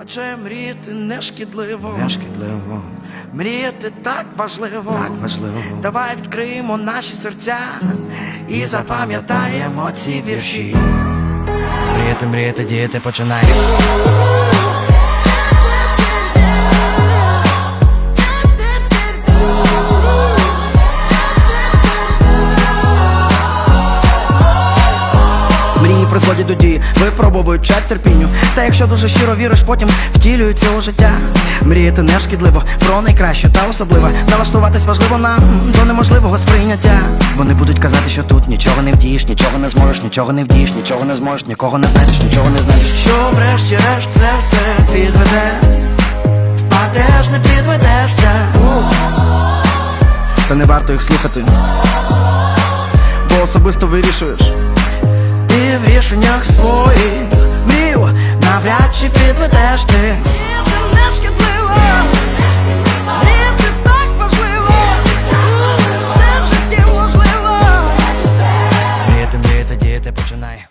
Адже мріяти не шкідливо, Не шкідливо, мріяти так важливо, так важливо. Давай відкриємо наші серця і запам'ятаємо ці вірші. Мріяти, мріяти, діяти починай. Призводять до дії, випробовують чат терпінню. Та якщо дуже щиро віриш, потім втілюється у життя. Мріяти не шкідливо, про найкраще та особливе. Налаштуватись важливо нам до неможливого сприйняття. Вони будуть казати, що тут нічого не вдієш, нічого не зможеш, нічого не вдієш, нічого не зможеш, нікого не знайдеш, нічого не знайдеш. Що врешті-решт це все підведе. Впадеш, не підведешся. Та не варто їх слухати. Бо особисто вирішуєш рішеннях своїх днів навряд чи підведеш ти. Починай.